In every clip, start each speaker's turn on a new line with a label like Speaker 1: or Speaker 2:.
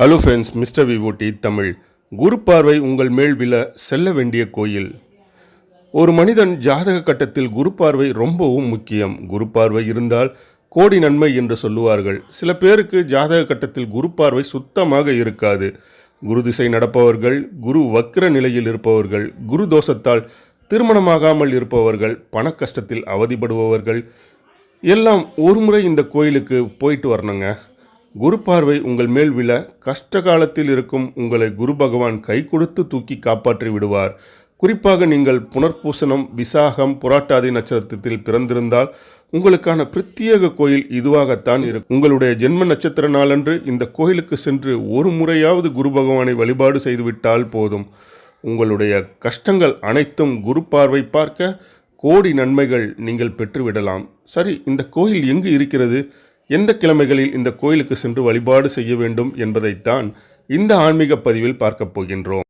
Speaker 1: Hello friends mister விவோட்டி தமிழ் குரு பார்வை உங்கள் மேல் விழ செல்ல வேண்டிய கோயில். ஒரு மனிதன் ஜாதக கட்டத்தில் குரு பார்வை ரொம்பவும் முக்கியம். குரு பார்வை இருந்தால் கோடி நன்மை என்று சொல்லுவார்கள். சில பேருக்கு ஜாதக கட்டத்தில் குரு பார்வை சுத்தமாக இருக்காது. குரு திசை நடப்பவர்கள் குரு வக்ர நிலையில் இருப்பவர்கள் குரு தோஷத்தால் திருமணமாகாமல் இருப்பவர்கள் பண கஷ்டத்தில் அவதிப்படுபவர்கள் எல்லாம் ஒரு முறை இந்த கோயிலுக்கு போயிட்டு வரணுங்க. குரு பார்வை உங்கள் மேல் விழ கஷ்ட காலத்தில் இருக்கும் உங்களை குரு பகவான் கை கொடுத்து தூக்கி காப்பாற்றி விடுவார். குறிப்பாக நீங்கள் புனர்பூசணம் விசாகம் புராட்டாதி நட்சத்திரத்தில் பிறந்திருந்தால் உங்களுக்கான பிரத்யேக கோயில் இதுவாகத்தான் இருக்கும். உங்களுடைய ஜென்ம நட்சத்திர நாளன்று இந்த கோயிலுக்கு சென்று ஒரு முறையாவது குரு பகவானை வழிபாடு செய்துவிட்டால் போதும். உங்களுடைய கஷ்டங்கள் அனைத்தும் குரு பார்வை பார்க்க கோடி நன்மைகள் நீங்கள் பெற்றுவிடலாம். சரி இந்த கோயில் எங்கு இருக்கிறது? எந்த கிழமைகளில் இந்த கோயிலுக்கு சென்று வழிபாடு செய்ய வேண்டும் என்பதைத்தான் இந்த ஆன்மீக பதிவில் பார்க்கப் போகின்றோம்.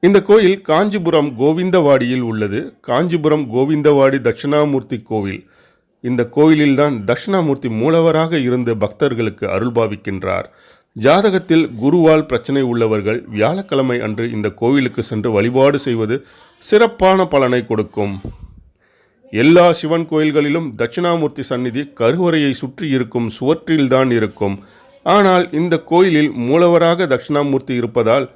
Speaker 1: இந்த கோயில் காஞ்சிபுரம் கோவிந்தவாடியில் உள்ளது. காஞ்சிபுரம் கோவிந்தவாடி தட்சிணாமூர்த்தி கோவில். இந்த கோயிலில்தான் தட்சிணாமூர்த்தி மூலவராக இருந்து பக்தர்களுக்கு அருள் பாவிக்கின்றார். ஜாதகத்தில் குருவால் பிரச்சனை உள்ளவர்கள் வியாழக்கிழமை அன்று இந்த கோவிலுக்கு சென்று வழிபாடு செய்வது சிறப்பான பலனை கொடுக்கும். எல்லா சிவன் கோயில்களிலும் தட்சிணாமூர்த்தி சந்நிதி கருவறையை சுற்றி இருக்கும் சுவற்றில்தான் இருக்கும். ஆனால் இந்த கோயிலில் மூலவராக தட்சிணாமூர்த்தி இருப்பதால்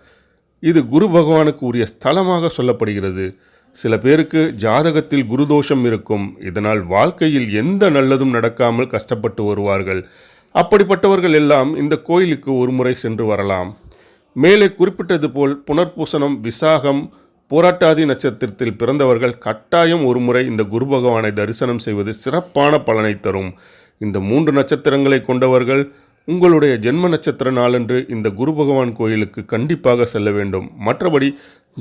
Speaker 1: இது குரு பகவானுக்கு உரிய ஸ்தலமாக சொல்லப்படுகிறது. சில பேருக்கு ஜாதகத்தில் குருதோஷம் இருக்கும். இதனால் வாழ்க்கையில் எந்த நல்லதும் நடக்காமல் கஷ்டப்பட்டு வருவார்கள். அப்படிப்பட்டவர்கள் எல்லாம் இந்த கோயிலுக்கு ஒரு முறை சென்று வரலாம். மேலே குறிப்பிட்டது போல் புனர்பூசணம் விசாகம் போராட்டாதி நட்சத்திரத்தில் பிறந்தவர்கள் கட்டாயம் ஒரு முறை இந்த குரு பகவானை தரிசனம் செய்வது சிறப்பான பலனை தரும். இந்த மூன்று நட்சத்திரங்களை கொண்டவர்கள் உங்களுடைய ஜென்ம நட்சத்திர நாளன்று இந்த குரு பகவான் கோயிலுக்கு கண்டிப்பாக செல்ல வேண்டும். மற்றபடி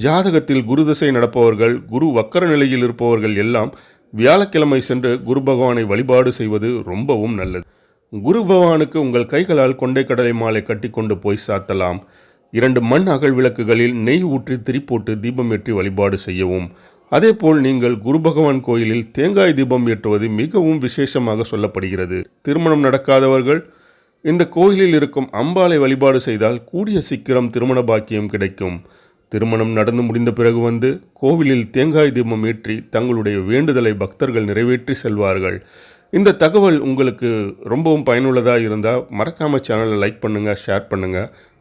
Speaker 1: ஜாதகத்தில் குரு திசை நடப்பவர்கள் குரு வக்கர நிலையில் இருப்பவர்கள் எல்லாம் வியாழக்கிழமை சென்று குரு பகவானை வழிபாடு செய்வது ரொம்பவும் நல்லது. குரு பகவானுக்கு உங்கள் கைகளால் கொண்டை கடலை மாலை கட்டி கொண்டு போய் சாத்தலாம். இரண்டு மண் அகல் விளக்குகளில் நெய் ஊற்றி திரிப்போட்டு தீபம் ஏற்றி வழிபாடு செய்யவும். அதேபோல் நீங்கள் குரு பகவான் கோயிலில் தேங்காய் தீபம் ஏற்றுவது மிகவும் விசேஷமாக சொல்லப்படுகிறது. திருமணம் நடக்காதவர்கள் இந்த கோயிலில் இருக்கும் அம்பாளை வழிபாடு செய்தால் கூடிய சீக்கிரம் திருமண பாக்கியம் கிடைக்கும். திருமணம் நடந்து முடிந்த பிறகு வந்து கோவிலில் தேங்காய் தீபம் ஏற்றி தங்களுடைய வேண்டுதலை பக்தர்கள் நிறைவேற்றி செல்வார்கள். இந்த தகவல் உங்களுக்கு ரொம்பவும் பயனுள்ளதாக இருந்தால் மறக்காமல் சேனலை லைக் பண்ணுங்கள் ஷேர் பண்ணுங்கள்